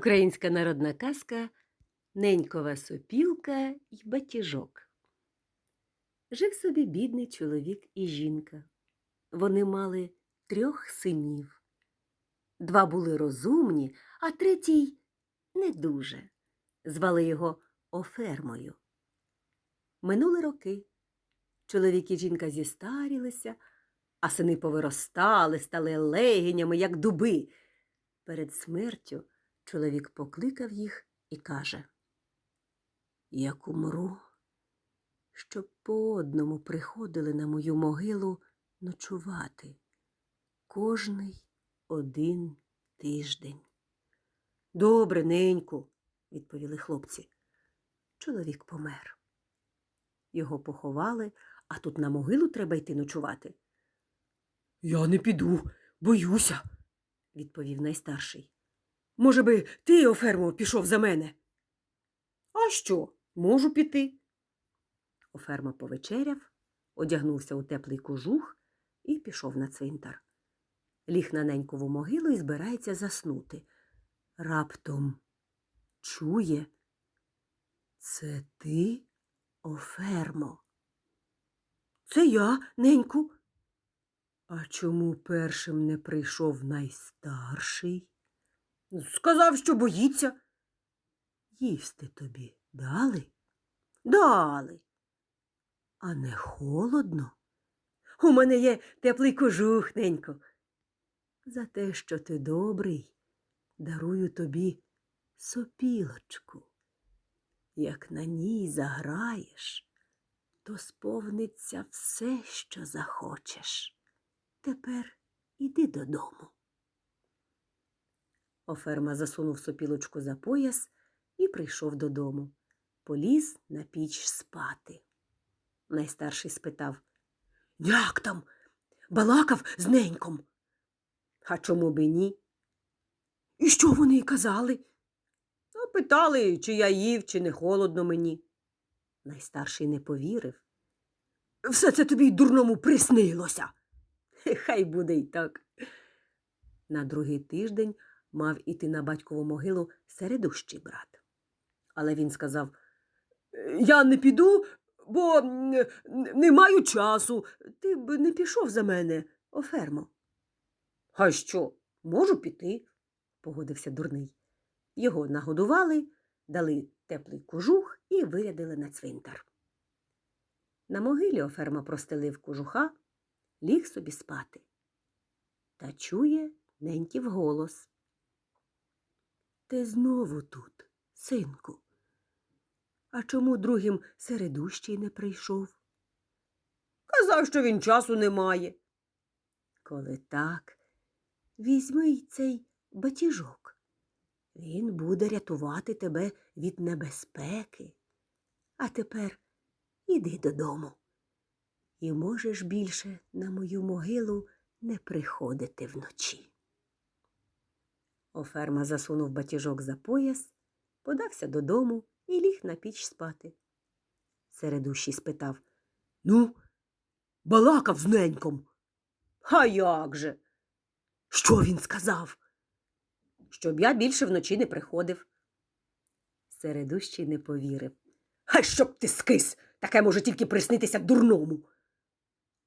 Українська народна казка Ненькова сопілка й батіжок. Жив собі бідний чоловік і жінка. Вони мали трьох синів. Два були розумні, а третій не дуже. Звали його Офермою. Минули роки. Чоловік і жінка зістарілися, а сини повиростали, стали легенями, як дуби. Перед смертю чоловік покликав їх і каже Як умру, щоб по одному приходили на мою могилу ночувати кожний один тиждень. Добре, неньку, відповіли хлопці. Чоловік помер. Його поховали, а тут на могилу треба йти ночувати. Я не піду, боюся. відповів найстарший. Може би, ти, Офермо, пішов за мене? А що? Можу піти. Оферма повечеряв, одягнувся у теплий кожух і пішов на цвинтар. Ліг на ненькову могилу і збирається заснути. Раптом чує. Це ти, Офермо? Це я, неньку. А чому першим не прийшов найстарший? Сказав, що боїться. Їсти тобі дали? Дали. А не холодно? У мене є теплий кожух, ненько. За те, що ти добрий, дарую тобі сопілочку. Як на ній заграєш, то сповниться все, що захочеш. Тепер іди додому. Оферма засунув сопілочку за пояс і прийшов додому. Поліз на піч спати. Найстарший спитав Як там? Балакав з неньком. А чому би ні? І що вони казали? А питали, чи я їв, чи не холодно мені. Найстарший не повірив. Все це тобі й дурному приснилося. Хай буде й так. На другий тиждень мав іти на батькову могилу середущий брат. Але він сказав Я не піду, бо не маю часу. Ти б не пішов за мене, Офермо. А що, можу піти, погодився дурний. Його нагодували, дали теплий кожух і вирядили на цвинтар. На могилі Оферма простелив кожуха, ліг собі спати. Та чує неньків голос. Ти знову тут, синку. А чому другим середущий не прийшов? Казав, що він часу не має. Коли так, візьми й цей батіжок. Він буде рятувати тебе від небезпеки. А тепер іди додому. І можеш більше на мою могилу не приходити вночі. Оферма засунув батіжок за пояс, подався додому і ліг на піч спати. Середущий спитав Ну, балакав з неньком. А як же? Що він сказав? Щоб я більше вночі не приходив. Середущий не повірив. А щоб ти скис, таке може тільки приснитися дурному.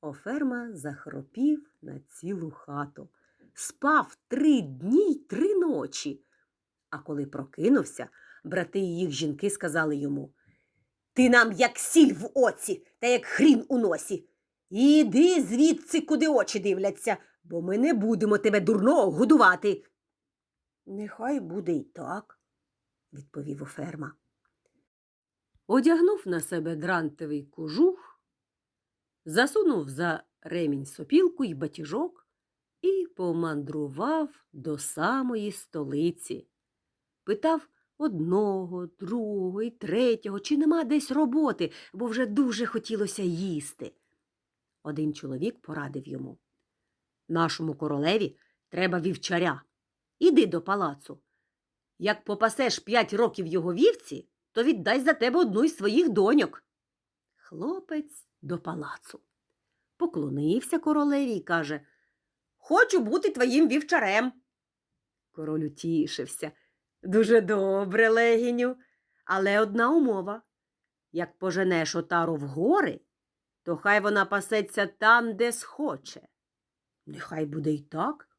Оферма захропів на цілу хату. Спав три дні й три ночі. А коли прокинувся, брати і їх жінки сказали йому Ти нам як сіль в оці та як хрін у носі. Іди звідси, куди очі дивляться, бо ми не будемо тебе дурного годувати. Нехай буде й так, відповів Оферма. Одягнув на себе дрантовий кожух, засунув за ремінь сопілку й батіжок і помандрував до самої столиці. Питав одного, другого і третього, чи нема десь роботи, бо вже дуже хотілося їсти. Один чоловік порадив йому. Нашому королеві треба вівчаря. Іди до палацу. Як попасеш п'ять років його вівці, то віддай за тебе одну із своїх доньок. Хлопець до палацу. Поклонився королеві і каже Хочу бути твоїм вівчарем. Король утішився, Дуже добре, легіню, але одна умова. Як поженеш отару в гори, то хай вона пасеться там, де схоче. Нехай буде й так,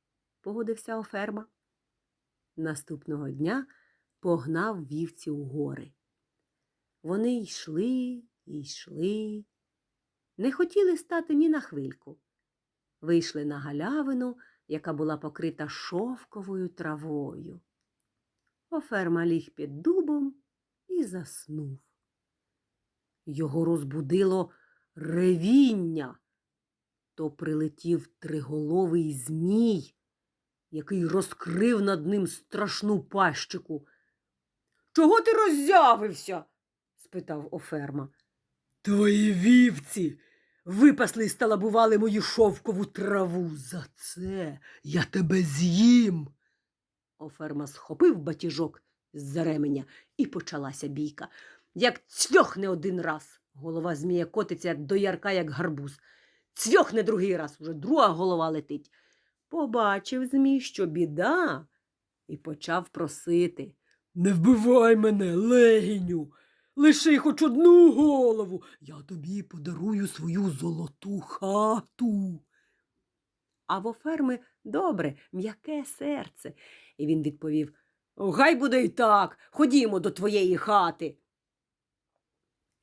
погодився Оферма. Наступного дня погнав вівці у гори. Вони йшли йшли, не хотіли стати ні на хвильку. Вийшли на галявину, яка була покрита шовковою травою. Оферма ліг під дубом і заснув. Його розбудило ревіння. То прилетів триголовий змій, який розкрив над ним страшну пащику. Чого ти роззявився? спитав Оферма. Твої вівці випасли й сталабували мою шовкову траву. За це я тебе з'їм. Оферма схопив батіжок з-за ременя і почалася бійка. Як цьохне один раз. Голова змія котиться до ярка, як гарбуз. Цьохне другий раз, уже друга голова летить. Побачив змій, що біда, і почав просити. Не вбивай мене, легіню. Лиши хоч одну голову. Я тобі подарую свою золоту хату. А в оферми добре, м'яке серце. І він відповів Гай буде й так. Ходімо до твоєї хати.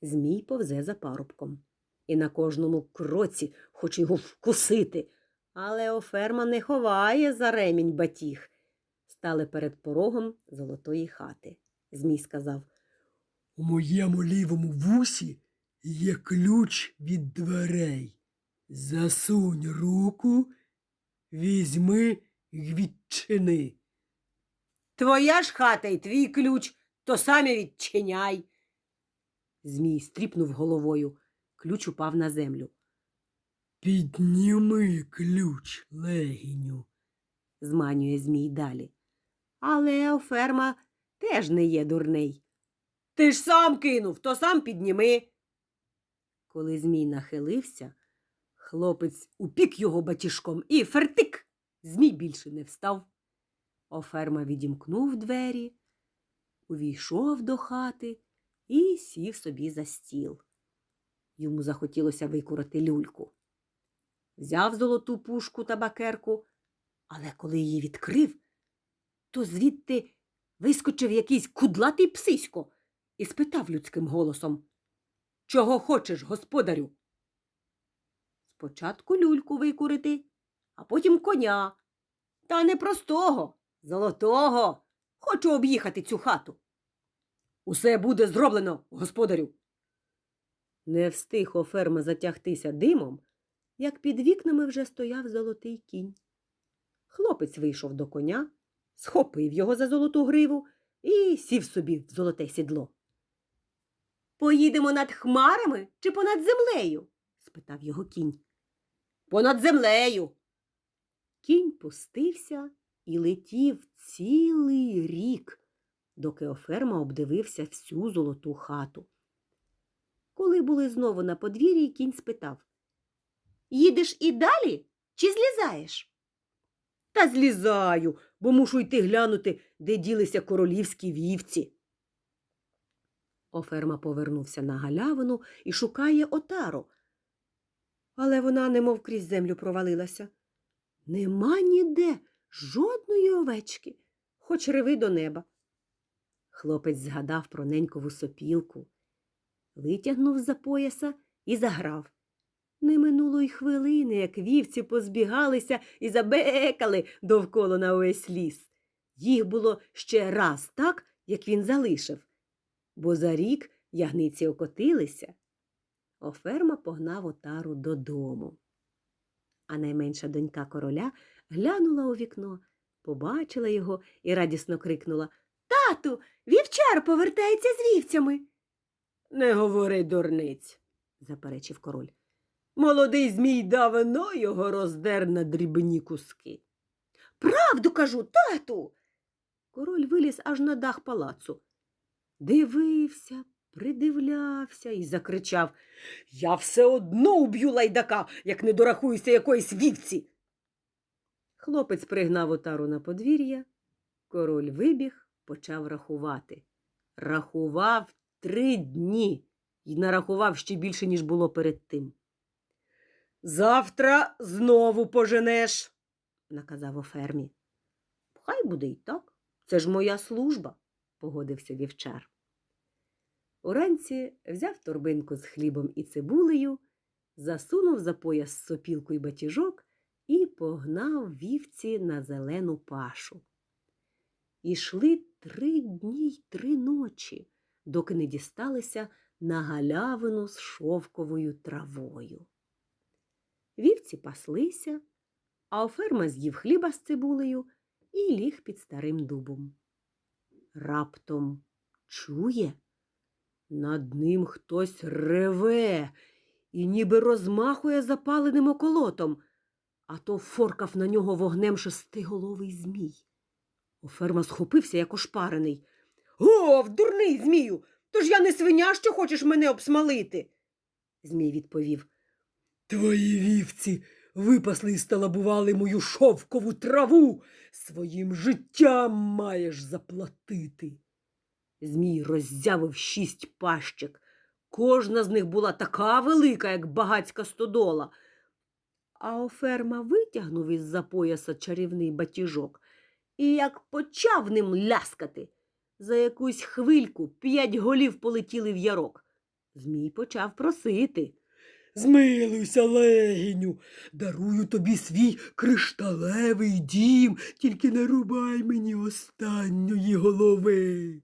Змій повзе за парубком, і на кожному кроці хоче його вкусити. Але оферма не ховає за ремінь батіг. Стали перед порогом золотої хати. Змій сказав У моєму лівому вусі є ключ від дверей. Засунь руку, візьми й відчини. Твоя ж хата й твій ключ, то самі відчиняй. Змій стріпнув головою. Ключ упав на землю. Підніми ключ, легіню, зманює Змій далі. Але Оферма теж не є дурний. Ти ж сам кинув, то сам підніми. Коли Змій нахилився, хлопець упік його батіжком і фертик. Змій більше не встав. Оферма відімкнув двері, увійшов до хати і сів собі за стіл. Йому захотілося викурити люльку. Взяв золоту пушку та бакерку, але коли її відкрив, то звідти вискочив якийсь кудлатий псисько і спитав людським голосом Чого хочеш, господарю? Спочатку люльку викурити, а потім коня. Та не простого, золотого. Хочу об'їхати цю хату. Усе буде зроблено, господарю. Не встиг оферма затягтися димом, як під вікнами вже стояв золотий кінь. Хлопець вийшов до коня, схопив його за золоту гриву і сів собі в золоте сідло. Поїдемо над хмарами чи понад землею? спитав його кінь. Понад землею. Кінь пустився і летів цілий рік, доки Оферма обдивився всю золоту хату. Коли були знову на подвір'ї, кінь спитав Їдеш і далі чи злізаєш? Та злізаю, бо мушу йти глянути, де ділися королівські вівці. Оферма повернувся на галявину і шукає отару. Але вона немов крізь землю провалилася. Нема ніде жодної овечки, хоч реви до неба. Хлопець згадав про ненькову сопілку, витягнув з-за пояса і заграв. Не минуло й хвилини, як вівці позбігалися і забекали довкола на увесь ліс. Їх було ще раз так, як він залишив, бо за рік ягниці окотилися. Оферма погнав отару додому. А найменша донька короля глянула у вікно, побачила його і радісно крикнула Тату, вівчар повертається з вівцями. Не говори, дурниць, заперечив король. Молодий змій давно його роздер на дрібні куски. Правду кажу, тату. Король виліз аж на дах палацу. Дивився, придивлявся і закричав Я все одно уб'ю лайдака, як не дорахуюся якоїсь вівці. Хлопець пригнав отару на подвір'я, король вибіг, почав рахувати. Рахував три дні і нарахував ще більше, ніж було перед тим. Завтра знову поженеш, наказав у фермі. Хай буде й так. Це ж моя служба, погодився вівчар. Уранці взяв торбинку з хлібом і цибулею, засунув за пояс сопілку й батіжок і погнав вівці на зелену пашу. Ішли три дні й три ночі, доки не дісталися на галявину з шовковою травою. Вівці паслися, а оферма з'їв хліба з цибулею і ліг під старим дубом. Раптом чує, над ним хтось реве і ніби розмахує запаленим околотом, а то форкав на нього вогнем шестиголовий змій. Оферма схопився, як ошпарений. Гов, дурний змію! Тож я не свиня, що хочеш мене обсмалити. Змій відповів. Твої вівці випасли і сталабували мою шовкову траву. Своїм життям маєш заплатити. Змій роззявив шість пащик. Кожна з них була така велика, як багацька стодола. А оферма витягнув із-за пояса чарівний батіжок і як почав ним ляскати. За якусь хвильку п'ять голів полетіли в ярок. Змій почав просити. Змилуйся, легіню, дарую тобі свій кришталевий дім, тільки не рубай мені останньої голови.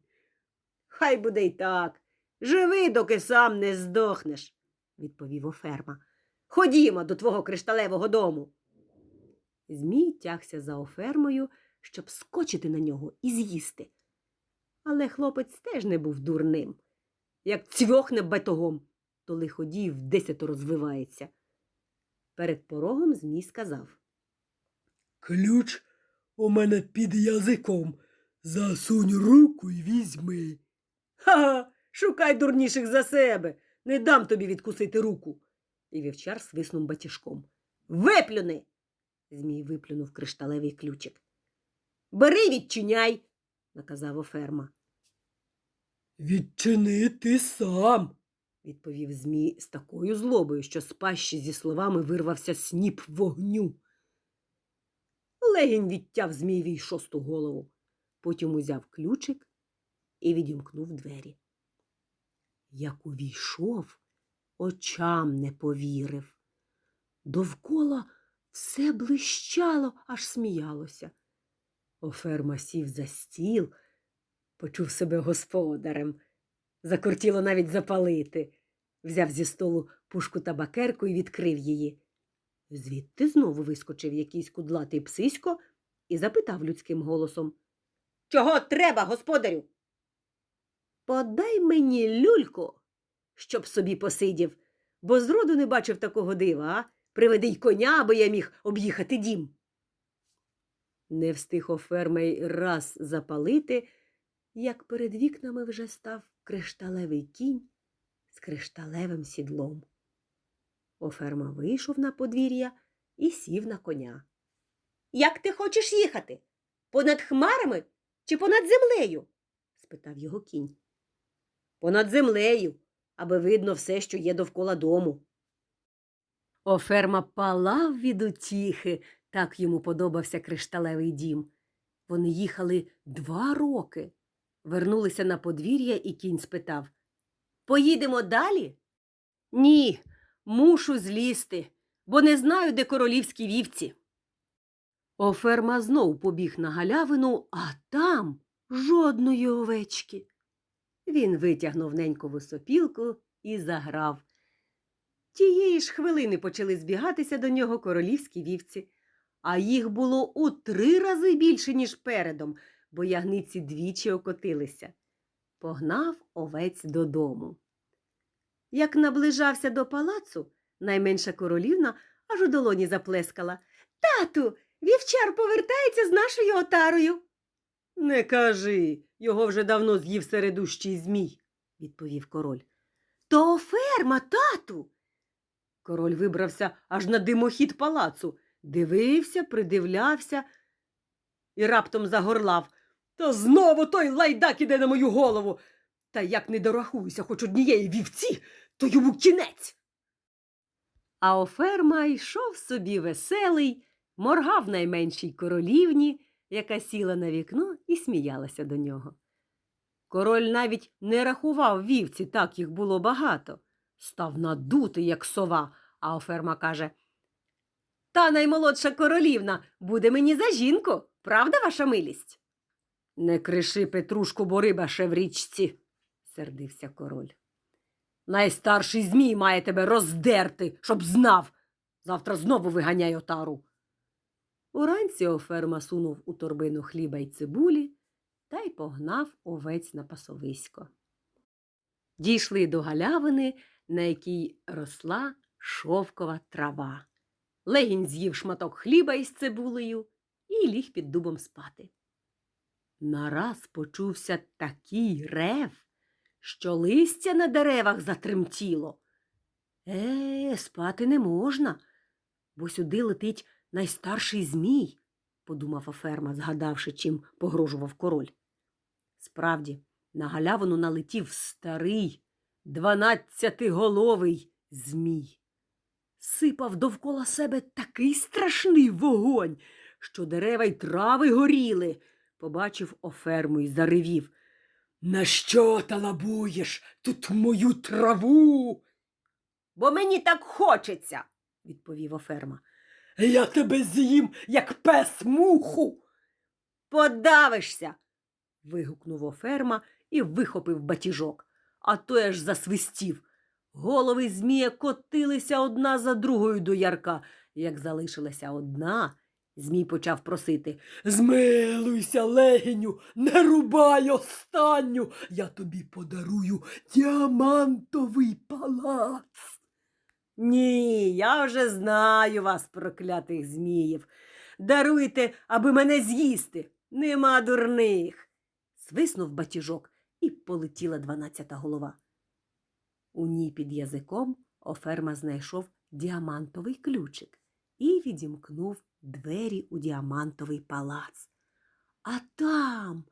Хай буде й так. Живи, доки сам не здохнеш, відповів оферма. Ходімо до твого кришталевого дому. Змій тягся за офермою, щоб скочити на нього і з'їсти. Але хлопець теж не був дурним. Як цвьохне батогом, то лиходій в десято розвивається. Перед порогом Змій сказав Ключ у мене під язиком. Засунь руку і візьми. Ха, шукай дурніших за себе. Не дам тобі відкусити руку. І вівчар свиснув батіжком. Виплюни. Змій виплюнув кришталевий ключик. Бери, відчиняй, наказав оферма. Відчини ти сам. Відповів Змій з такою злобою, що з пащі зі словами вирвався сніп вогню. Легінь відтяв Змієвій шосту голову, потім узяв ключик і відімкнув двері. Як увійшов, очам не повірив. Довкола все блищало, аж сміялося. Оферма сів за стіл, почув себе господарем. Закортіло навіть запалити. Взяв зі столу пушку табакерку і відкрив її. Звідти знову вискочив якийсь кудлатий псисько і запитав людським голосом Чого треба, господарю? Подай мені люльку, щоб собі посидів, бо зроду не бачив такого дива, а? Приведи й коня, аби я міг об'їхати дім. Не встиг офермей раз запалити, як перед вікнами вже став кришталевий кінь з кришталевим сідлом. Оферма вийшов на подвір'я і сів на коня. Як ти хочеш їхати? Понад хмарами чи понад землею? спитав його кінь. Понад землею, аби видно все, що є довкола дому. Оферма палав від утіхи, так йому подобався кришталевий дім. Вони їхали два роки. Вернулися на подвір'я, і кінь спитав Поїдемо далі? Ні, мушу злізти, бо не знаю, де королівські вівці. Оферма знов побіг на галявину, а там жодної овечки. Він витягнув ненькову сопілку і заграв. Тієї ж хвилини почали збігатися до нього королівські вівці, а їх було у три рази більше, ніж передом, бо ягниці двічі окотилися. Погнав овець додому. Як наближався до палацу, найменша королівна аж у долоні заплескала. Тату, вівчар повертається з нашою отарою. Не кажи, його вже давно з'їв середущий змій, відповів король. То ферма, тату. Король вибрався аж на димохід палацу, дивився, придивлявся і раптом загорлав. Та знову той лайдак іде на мою голову. Та як не дорахуюся хоч однієї вівці, то йому кінець. А Оферма йшов собі веселий, моргав найменшій королівні, яка сіла на вікно і сміялася до нього. Король навіть не рахував вівці, так їх було багато. Став надутий, як сова, а Оферма каже Та наймолодша королівна буде мені за жінку, правда, ваша милість? Не криши, Петрушку, бо риба ще в річці, сердився король. Найстарший змій має тебе роздерти, щоб знав. Завтра знову виганяй отару. Уранці Оферма сунув у торбину хліба й цибулі та й погнав овець на пасовисько. Дійшли до галявини, на якій росла шовкова трава. Легінь з'їв шматок хліба із цибулею і ліг під дубом спати. Нараз почувся такий рев, що листя на деревах затремтіло. Е, спати не можна, бо сюди летить найстарший змій, подумав Оферма, згадавши, чим погрожував король. Справді, на галявину налетів старий, дванадцятиголовий змій. Сипав довкола себе такий страшний вогонь, що дерева й трави горіли. Побачив Оферму й заревів. На що талабуєш тут мою траву? Бо мені так хочеться, відповів Оферма. Я тебе з'їм, як пес муху. Подавишся. вигукнув Оферма і вихопив батіжок, а той аж засвистів. Голови змія котилися одна за другою до ярка. Як залишилася одна, змій почав просити. Змилуйся, легеню, не рубай останню. Я тобі подарую діамантовий палац. Ні, я вже знаю вас, проклятих зміїв. Даруйте, аби мене з'їсти. Нема дурних. Свиснув батіжок і полетіла дванадцята голова. У ній під язиком Оферма знайшов діамантовий ключик і відімкнув двері у діамантовий палац. А там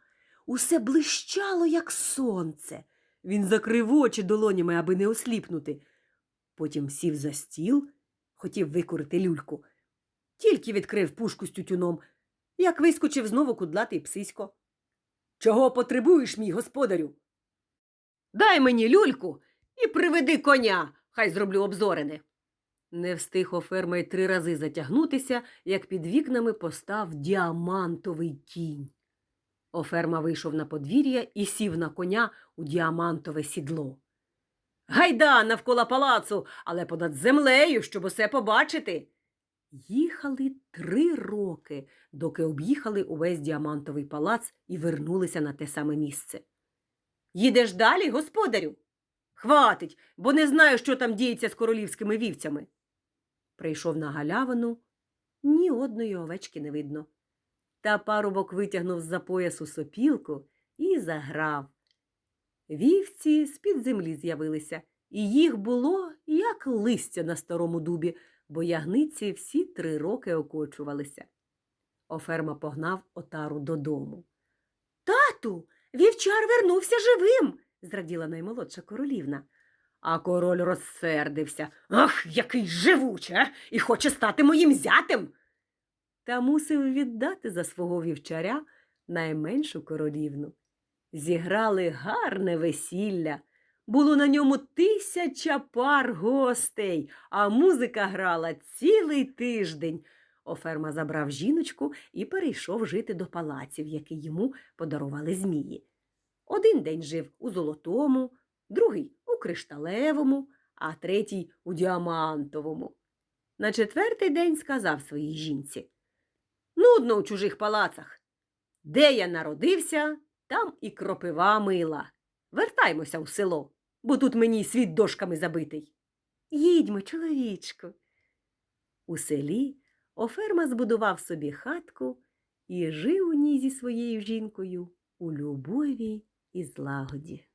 усе блищало, як сонце. Він закрив очі долонями, аби не осліпнути. Потім сів за стіл, хотів викурити люльку. Тільки відкрив пушку з тютюном, як вискочив знову кудлатий псисько. Чого потребуєш, мій господарю? Дай мені люльку і приведи коня, хай зроблю обзорене. Не встиг Оферма й три рази затягнутися, як під вікнами постав діамантовий кінь. Оферма вийшов на подвір'я і сів на коня у діамантове сідло. Гайда навколо палацу, але понад землею, щоб усе побачити. Їхали три роки, доки об'їхали увесь діамантовий палац і вернулися на те саме місце. Їдеш далі, господарю? Хватить, бо не знаю, що там діється з королівськими вівцями. Прийшов на галявину, ні одної овечки не видно. Та парубок витягнув з-за поясу сопілку і заграв. Вівці з-під землі з'явилися, і їх було, як листя на старому дубі, бо ягниці всі три роки окочувалися. Оферма погнав отару додому. Тату, вівчар вернувся живим, зраділа наймолодша королівна. А король розсердився. Ах, який живучий, а! і хоче стати моїм зятем. Та мусив віддати за свого вівчаря найменшу королівну. Зіграли гарне весілля. Було на ньому тисяча пар гостей, а музика грала цілий тиждень. Оферма забрав жіночку і перейшов жити до палаців, які йому подарували змії. Один день жив у золотому, другий кришталевому, а третій у діамантовому. На четвертий день сказав своїй жінці Нудно у чужих палацах. Де я народився, там і кропива мила. Вертаймося у село, бо тут мені світ дошками забитий. Їдьмо, чоловічку. У селі Оферма збудував собі хатку і жив у ній зі своєю жінкою у любові і злагоді.